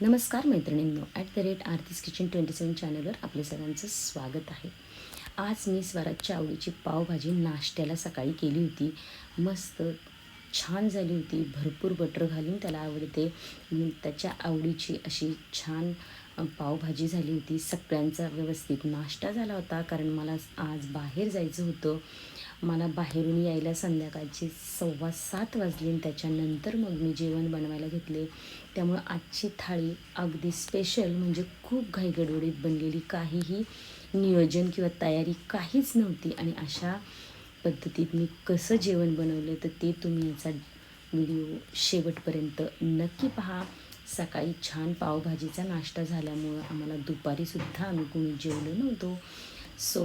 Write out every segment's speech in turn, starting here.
नमस्कार मैत्रिणींनो at the rate Aarti's kitchen twenty seven चॅनलवर आपल्या सगळ्यांचं स्वागत आहे. आज मी स्वराजच्या आवडीची पावभाजी नाश्त्याला सकाळी केली होती. मस्त छान झाली होती. भरपूर बटर घालून त्याला आवडते. त्याच्या आवडीची अशी छान पावभाजी झाली होती. सगळ्यांचा व्यवस्थित नाश्ता झाला होता. कारण मला आज बाहेर जायचं होतं. मला बाहेरून यायला संध्याकाळचे सव्वा सात वाजले आणि त्याच्यानंतर मग मी जेवण बनवायला घेतले. त्यामुळं आजची थाळी अगदी स्पेशल म्हणजे खूप घाईगडबडीत बनलेली. काहीही नियोजन किंवा तयारी काहीच नव्हती. आणि अशा पद्धतीत मी कसं जेवण बनवलं तर ते तुम्ही याचा व्हिडिओ शेवटपर्यंत नक्की पहा. सकाळी छान पावभाजीचा नाश्ता झाल्यामुळं आम्हाला दुपारीसुद्धा आम्ही कोणी जेवलो नव्हतो. सो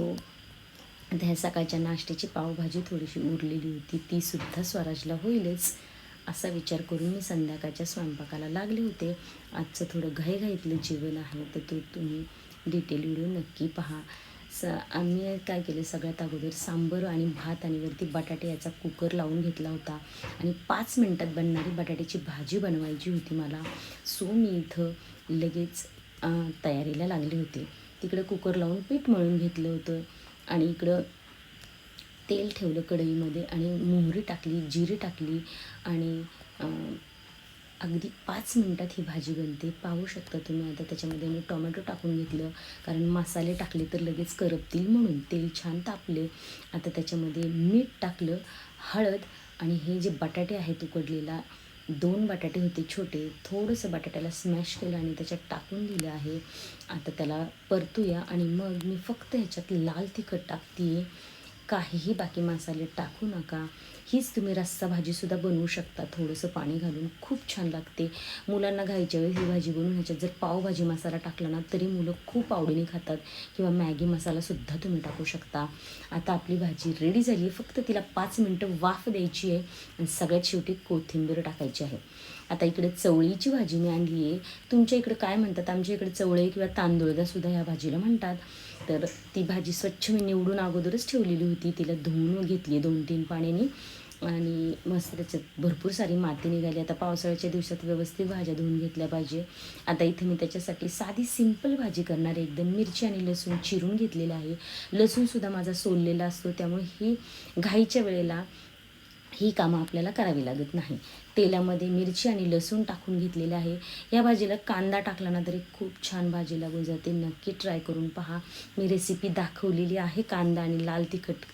त्या सकाळच्या नाश्त्याची पावभाजी थोडीशी उरलेली होती. ती सुद्धा स्वराजला होईलच असा विचार करून मी संध्याकाळच्या स्वयंपाकाला लागले होते. आजचं थोडं घाईघाईतलं जेवण आहे तर तो तुम्ही डिटेल व्हिडिओ नक्की पहा. स आम्ही काय केलं सगळ्यात अगोदर सांबर आणि भात आणि वरती बटाटे याचा कुकर लावून घेतला होता. आणि पाच मिनटात बनणारी बटाट्याची भाजी बनवायची होती मला. सो मी इथं लगेच तयारीला लागले होते. तिकडे कुकर लावून पीठ मळून घेतलं होतं. आणि इकडं तेल ठेवलं कढईमध्ये आणि मोहरी टाकली जिरे टाकली आणि अगदी पाच मिनटात ही भाजी बनते पाहू शकता तुम्ही आता त्याच्यामध्ये मी टोमॅटो टाकून घेतलं. कारण मसाले टाकले तर लगेच करपतील म्हणून. तेल छान तापले. आता त्याच्यामध्ये मीठ टाकलं हळद आणि हे जे बटाटे आहेत उकडलेला दोन बटाटे होते छोटे. थोडंसं बटाट्याला स्मॅश केलं आणि त्याच्यात टाकून दिलं आहे. आता त्याला परतूया आणि मग मी फक्त ह्याच्यात लाल तिखट टाकते काहीही बाकी मसाले टाकू नका. हीच तुम्ही रस्सा भाजीसुद्धा बनवू शकता. थोडंसं पाणी घालून खूप छान लागते. मुलांना घायच्या वेळेस ही भाजी बनवून ह्याच्यात जर पावभाजी मसाला टाकला ना तरी मुलं खूप आवडीने खातात. किंवा मॅगी मसालासुद्धा तुम्ही टाकू शकता. आता आपली भाजी रेडी झाली आहे. फक्त तिला पाच मिनटं वाफ द्यायची आहे आणि सगळ्यात शेवटी कोथिंबीर टाकायची आहे. आता इकडे चवळीची भाजी मी आणली आहे. तुमच्या इकडे काय म्हणतात? आमच्या इकडे चवळे किंवा तांदूळदासुद्धा ह्या भाजीला म्हणतात. तर ती भाजी स्वच्छ मी निवडून अगोदरच ठेवलेली होती. तिला धुवून घेतली दोन तीन पाण्याने. आणि मस्त त्याच्यात भरपूर सारी माती निघाली. आता पावसाळ्याच्या दिवसात व्यवस्थित भाज्या धुवून घेतल्या पाहिजे. आता इथे मी त्याच्यासाठी साधी सिंपल भाजी करणार आहे. एकदम मिरची आणि लसूण चिरून घेतलेलं आहे. लसूणसुद्धा माझा सोललेला असतो. त्यामुळे ही घाईच्या वेळेला ही कामं आपल्याला करावी लागत नाही. तेलामध्ये मिरची आणि लसूण टाकून घेतलेलं आहे. या भाजीला कांदा टाकला ना तरी खूप छान भाजी लागून जाते. नक्की ट्राय करून पहा. मी रेसिपी दाखवलेली आहे. कांदा आणि लाल तिखट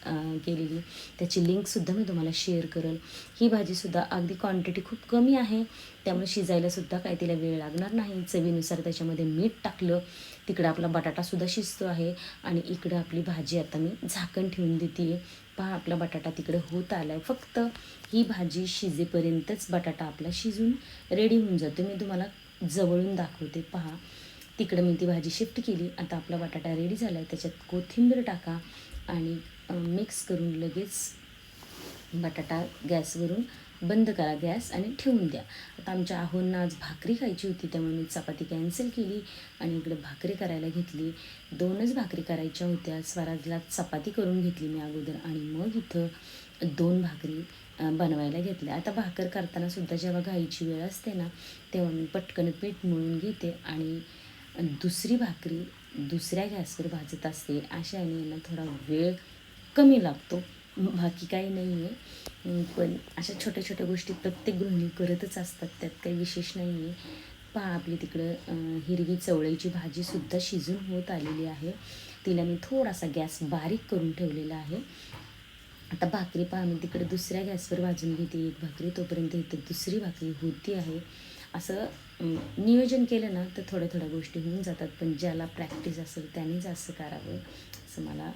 केलेली. त्याची लिंकसुद्धा मी तुम्हाला शेअर करेल. ही भाजीसुद्धा अगदी क्वांटिटी खूप कमी आहे. त्यामुळे शिजायलासुद्धा काही तिला वेळ लागणार नाही. चवीनुसार त्याच्यामध्ये मीठ टाकलं. तिकडं आपला बटाटासुद्धा शिजतो आहे. आणि इकडं आपली भाजी आता मी झाकण ठेवून देते पहा आपला बटाटा तिकडे होत आला आहे फक्त ही भाजी शिजेपर्यंतच बटाटा आपला शिजून रेडी होऊन जातो. मी तुम्हाला जवळून दाखवते. पहा तिकडं मी ती भाजी शिफ्ट केली. आता आपला बटाटा रेडी झाला आहे त्याच्यात कोथिंबीर टाका आणि मिक्स करून लगेच बटाटा गॅसवरून बंद करा गॅस आणि ठेवून द्या. आता आमच्या आहोंना आज भाकरी खायची होती त्यामुळे मी चपाती कॅन्सल केली आणि इकडे भाकरी करायला घेतली. दोनच भाकरी करायच्या होत्या. स्वराजला चपाती करून घेतली मी अगोदर आणि मग इथं दोन भाकरी बनवायला घेतल्या. आता भाकर करताना सुद्धा जेव्हा घाईची वेळ असते ना तेव्हा मी पटकन पीठ मळून घेते आणि दुसरी भाकरी दुसऱ्या गॅसवर भाजत असते. अशा यांना थोडा वेळ कमी लागतो. बाकी काही नाही आहे पण अशा छोट्या छोट्या गोष्टी प्रत्येक गृहिणी करतच असतात. त्यात काही विशेष नाही आहे पहा आपली तिकडं हिरवी चवळीची भाजीसुद्धा शिजून होत आलेली आहे. तिला मी थोडासा गॅस बारीक करून ठेवलेला आहे. आता भाकरी पहा मी तिकडे दुसऱ्या गॅसवर भाजून घेते. एक भाकरी तोपर्यंत इथं दुसरी भाकरी होती आहे. असं नियोजन केलं ना तर थोड्या थोड्या गोष्टी होऊन जातात. पण ज्याला प्रॅक्टिस असेल त्यानेच असं करावं. असं मला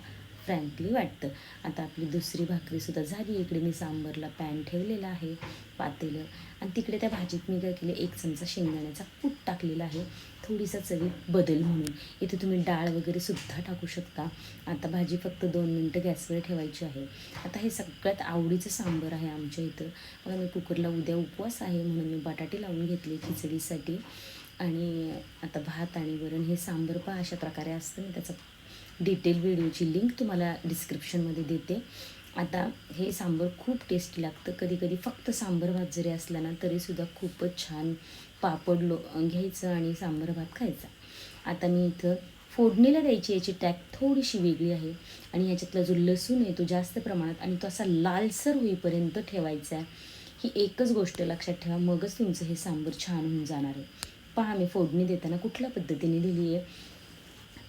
फ्रँकली वाटतं. आता आपली दुसरी भाकरीसुद्धा झाली. इकडे मी सांबरला पॅन ठेवलेला आहे पातेलं. आणि तिकडे त्या भाजीत मी काय केलं एक चमचा शेंगदाण्याचा कूट टाकलेला आहे. थोडीसा चवीत बदल म्हणून. इथे तुम्ही डाळ वगैरे सुद्धा टाकू शकता. आता भाजी फक्त दोन मिनटं गॅसवर ठेवायची आहे. आता हे सगळ्यात आवडीचं सांबर आहे आमच्या इथं. मला मी कुकरला उद्या उपवास आहे म्हणून मी बटाटे लावून घेतले खिचडीसाठी. आणि आता भात आणि वरण हे सांबर पहा अशा प्रकारे असतं. मी त्याचा डिटेल व्हिडिओची लिंक तुम्हाला डिस्क्रिप्शनमध्ये देते. आता हे सांबर खूप टेस्टी लागतं. कधी कधी फक्त सांबर भात जरी असला ना तरीसुद्धा खूपच छान पापड लो घ्यायचं आणि सांबर भात खायचा. आता मी इथं फोडणीला द्यायची याची टॅक थोडीशी वेगळी आहे. आणि ह्याच्यातला जो लसूण आहे तो जास्त प्रमाणात आणि तो असा लालसर होईपर्यंत ठेवायचा आहे. ही एकच गोष्ट लक्षात ठेवा. मगच तुमचं हे सांबर छान होऊन जाणार आहे. पहा मी फोडणी देताना कुठल्या पद्धतीने दिली आहे?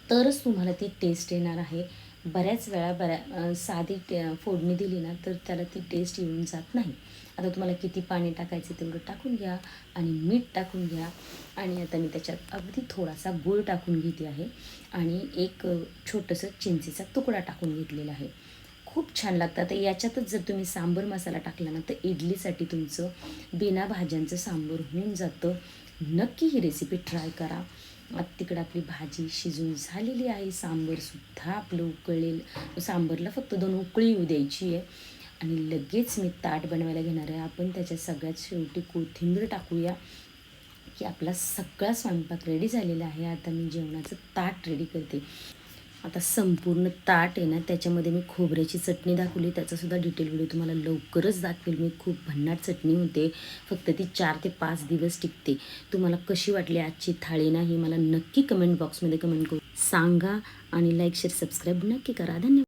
तरच तुम्हाला ती टेस्ट येणार आहे. बऱ्याच वेळा बऱ्या साधी टे फोडणी दिली ना तर त्याला ती टेस्ट येऊन जात नाही. आता तुम्हाला किती पाणी टाकायचं तेवढं टाकून घ्या आणि मीठ टाकून घ्या. आणि आता मी त्याच्यात अगदी थोडासा गूळ टाकून घेते आहे. आणि एक छोटंसं चिंचेचा तुकडा टाकून घेतलेला आहे. खूप छान लागतं. आता याच्यातच जर तुम्ही सांबर मसाला टाकला ना तर इडलीसाठी तुमचं बिना भाज्यांचं सांबर होऊन जातं. नक्की ही रेसिपी ट्राय करा. तिकडं आपली भाजी शिजून झालेली आहे. सांबरसुद्धा आपलं उकळेल. सांबरला फक्त दोन उकळी येऊ द्यायची आहे. आणि लगेच मी ताट बनवायला घेणार आहे. आपण त्याच्या सगळ्यात शेवटी कोथिंबीर टाकूया. की आपला सगळा स्वयंपाक रेडी झालेला आहे. आता मी जेवणाचं ताट रेडी करते. आता संपूर्ण ताट आहे ना त्याच्यामध्ये मी खोबऱ्याची चटणी दाखवली. त्याचासुद्धा डिटेल व्हिडिओ तुम्हाला लवकरच दाखवेल. मी खूप भन्नाट चटणी होते. फक्त ती चार ते पाच दिवस टिकते. तुम्हाला कशी वाटली आजची थाळी ना ही मला नक्की कमेंट बॉक्समध्ये कमेंट करू सांगा आणि लाईक शेअर सबस्क्राईब नक्की करा. धन्यवाद.